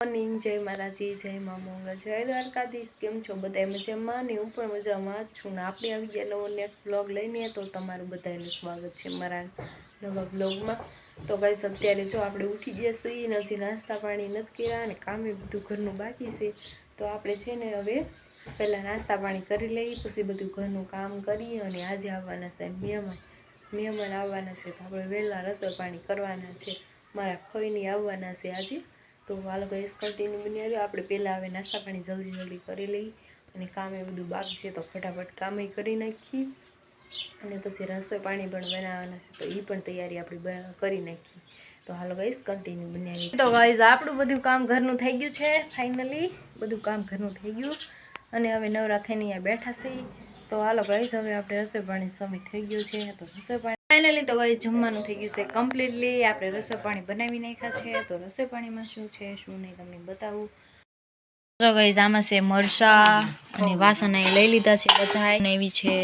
Morning જય મારાજી જય મા મંગળ જય દ્વારકાધીશ. કેમ છો? બધા મજામાં ને હું પણ મજામાં છું ને આપણે આવી ગયા નવો નેક્સ્ટ બ્લોગ લઈને, તો તમારું બધાનું સ્વાગત છે મારા નવા બ્લોગમાં તો ગાઈસ અત્યારે જો આપણે ઉઠી ગયા છીએ ને હજી નાસ્તા પાણી નથી કર્યા અને કામે બધું ઘરનું બાકી છે. તો આપણે છે ને હવે પહેલાં નાસ્તા પાણી કરી લઈએ, પછી બધું ઘરનું કામ કરી અને આજે આવવાના છે મહેમાન. મહેમાન આવવાના છે તો આપણે વહેલા રસોઈ પાણી કરવાના છે. મારા ફઈની આવવાના છે આજે. તો આ લોકો એસ કન્ટિન્યુ બની આવ્યો આપણે પહેલાં હવે નાસ્તા પાણી જલ્દી જલ્દી કરી લઈએ. અને કામ એ બધું બાકી છે, તો ફટાફટ કામે કરી નાખીએ. અને પછી રસોઈ પાણી પણ બનાવવાના છે, તો એ પણ તૈયારી આપણી કરી નાખીએ. તો હાલો ગાઈસ કન્ટિન્યુ બની આવી તો ગાઈસ આપણું બધું કામ ઘરનું થઈ ગયું છે ફાઇનલી બધું કામ ઘરનું થઈ ગયું. અને હવે નવરા થઈને અહીંયા બેઠા છે. તો હાલો ગાઈસ હવે આપણે રસોઈ પાણી સમય થઈ ગયો છે. તો રસોઈ પાણી ફાઇનલી તો ગઈ જમવાનું થઈ ગયું છે કમ્પ્લીટલી આપણે રસોઈ પાણી બનાવી નાખ્યા છે. તો રસોઈ પાણીમાં શું છે, શું નહીં તમને બતાવું. તો ગઈ આમાં છે મરચા અને વાસણ અહીં લઈ લીધા છે બધા એવી છે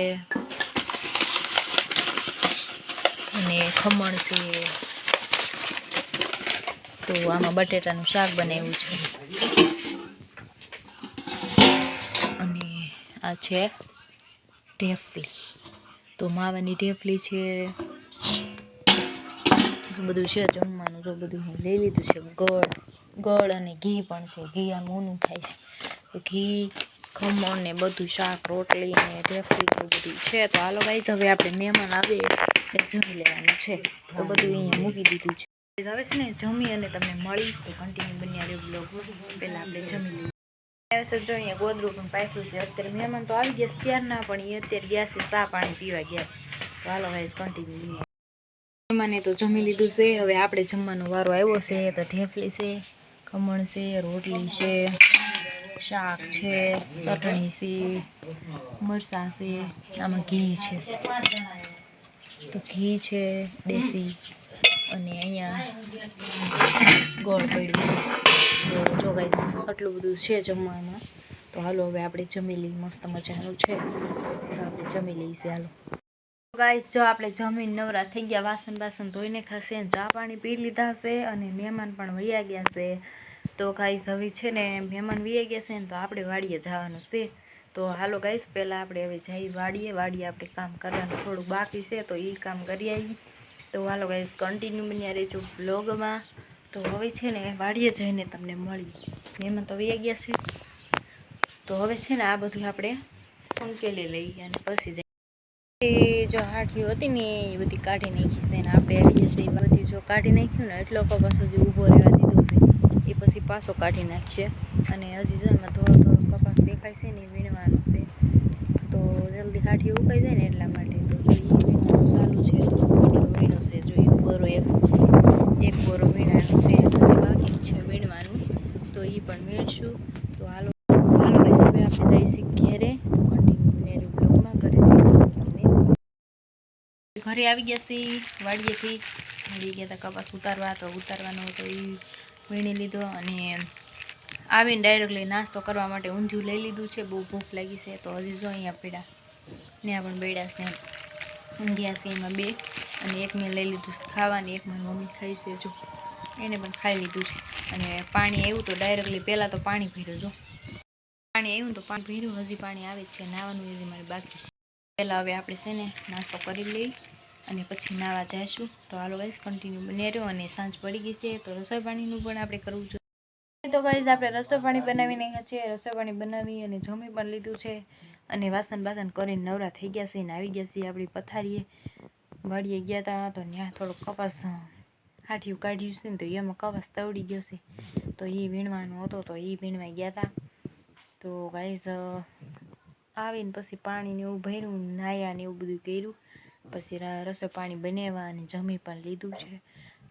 અને ખમણ છે. તો આમાં બટેટાનું શાક બનાવ્યું છે. અને આ છે ઢેફલી. તો માવાની ઢેફલી છે. બધું છે જમવાનું જો બધું હું લઈ લીધું છે. ગળ ગળ અને ઘી પણ છે. ઘી આ મોનું થાય છે. તો ઘી, ખમણ ને બધું શાક, રોટલી ને ઢેફલી તો બધું છે. તો હાલો ગાઈઝ હવે આપણે મહેમાન આવે જમી લેવાનું છે. તો બધું અહીંયા મૂકી દીધું છે. હવે છે ને જમી અને તમને મળી તો કન્ટિન્યુ બન્યા રહ્યો બ્લોગ પહેલાં આપણે જમી લઈએ. હવે છે જો ગોદરું પણ પાક્યું છે. અત્યારે મહેમાન તો આવી ગયા છે ત્યારના પણ એ અત્યારે ગયા છે સા પાણી પીવા ગયા છે. તો હાલો વાઇઝ કન્ટિન્યુ મહેમાને તો જમી લીધું છે, હવે આપણે જમવાનો વારો આવ્યો છે, તો ઢેફલી છે, ખમણ છે, રોટલી છે, શાક છે, ચટણી છે, મરચાં છે, આમાં ઘી છે. તો ઘી છે, દેશી અને અહીંયા ગોળ પડ્યું છે. તો જો ગાઈસ આટલું બધું છે જમવામાં. તો હાલો, હવે આપણે જમી લઈએ. મસ્ત મજાનું છે. તો આપણે જમી લઈશું, હાલો. ગાઈસ જો આપણે જમીન નવરા થઈ ગયા, વાસણ બાસણ ધોઈને ખાશે, ચા પાણી પી લીધા હશે અને મહેમાન પણ વૈયા ગયા છે. તો ગાઈસ હવે છે ને મહેમાન વૈયા ગયા છે ને તો આપણે વાડીએ જવાનું છે. તો હાલો ગાઈસ પહેલાં આપણે હવે જઈ વાડીએ. વાડીએ આપણે કામ કરવાનું થોડું બાકી છે, તો એ કામ કરી આવીએ. તો હાલો ગાઈસ કન્ટિન્યુ બન્યા રહેજો બ્લોગમાં તો હવે છે ને વાડીએ જઈને તમને મળી. મહેમાન તો વૈયા ગયા છે. તો હવે છે ને આ બધું આપણે ઉકેલી લઈએ અને પછી જઈએ. જો હાઠીઓ હતી ને એ બધી કાઢી નાખી છે ને આપણે આવીએ છીએ એ બધી જો કાઢી નાખ્યું ને એટલો કપાસ હજી ઊભો રહેવા દીધો છે, એ પછી પાછો કાઢી નાખશે અને હજી જો એમાં થોડો થોડો કપાસ દેખાય છે ને એ વીણવાનો છે. તો જલ્દી હાઠી ઉકાઈ જાય ને એટલા માટે. તો એ ચાલુ છે. તો વીણો છે. જો બોરો એક એક બોરો વીણાનું છે, હજી બાકી છે વીણવાનું તો એ પણ વીણશું તો હાલો હાલો હવે આપણે જઈશું ઘેરે. તો કન્ટિન્યુ નેરી બ્લોગમાં ઘરે જઈને ઘરે આવી ગયા છીએ વાડીએથી વાડી ગયા હતા કપાસ ઉતારવા, તો ઉતારવાનો હતો એ વીણી લીધો અને આવીને ડાયરેક્ટલી નાસ્તો કરવા માટે ઊંધિયું લઈ લીધું છે. બહુ ભૂખ લાગી છે, તો હજી જો અહીંયા પીડા. ને પણ બેડા છે. ઊંધિયા છે એમાં બે. અને એક મેં લઈ લીધું છે ખાવાની, એક મારી મમ્મી ખાઈ છે જો. એને પણ ખાઈ લીધું છે. અને પાણી આવ્યું તો ડાયરેક્ટલી પહેલાં તો પાણી ભર્યું, જો. પાણી આવ્યું તો પાણી ભર્યું, હજી પાણી આવે છે. નાવાનું હજી મારે બાકી છે. પહેલાં હવે આપણે છે ને નાસ્તો કરી લઈ અને પછી નાવા જઈશું તો હાલો ગાઈસ કન્ટિન્યુ બને રહ્યો અને સાંજ પડી ગઈ છે, તો રસોઈ પાણીનું પણ આપણે કરવું જોઈએ તો કહીશ આપણે રસોઈ પાણી બનાવી નાખ્યા છીએ. રસોઈ પાણી બનાવી અને જમી પણ લીધું છે. અને વાસણ બાસણ કરીને નવરા થઈ ગયા છે ને આવી ગયા છીએ આપણી પથારીએ. વાડીએ ગયા હતા તો ત્યાં થોડોક કપાસ હાઠિયું કાઢ્યું છે ને તો એમાં કપાસ તવડી ગયો છે. તો એ વીણવાનો હતો તો એ વીણવા ગયા હતા તો ગાઈઝ આવીને પછી પાણીને એવું ભર્યું, નાયા ને એવું બધું કર્યું. પછી રસોઈ પાણી બનાવ્યા અને જમી પણ લીધું છે.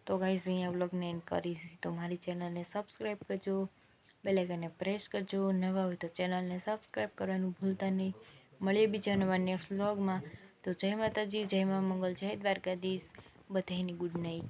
તો ગાઈઝ અહીંયા વ્લોગને એન્ડ કરીશ. તો મારી ચેનલને સબસ્ક્રાઈબ કરજો બેલેકને પ્રેસ કરજો. નવા હોય તો ચેનલને સબસ્ક્રાઈબ કરવાનું ભૂલતા નહીં. મળીએ બીજા નવા નેક્સ્ટ વ્લોગમાં. તો જય માતાજી જય મા મંગલ જય દ્વારકાધીશ. બધાની ગુડ નાઇટ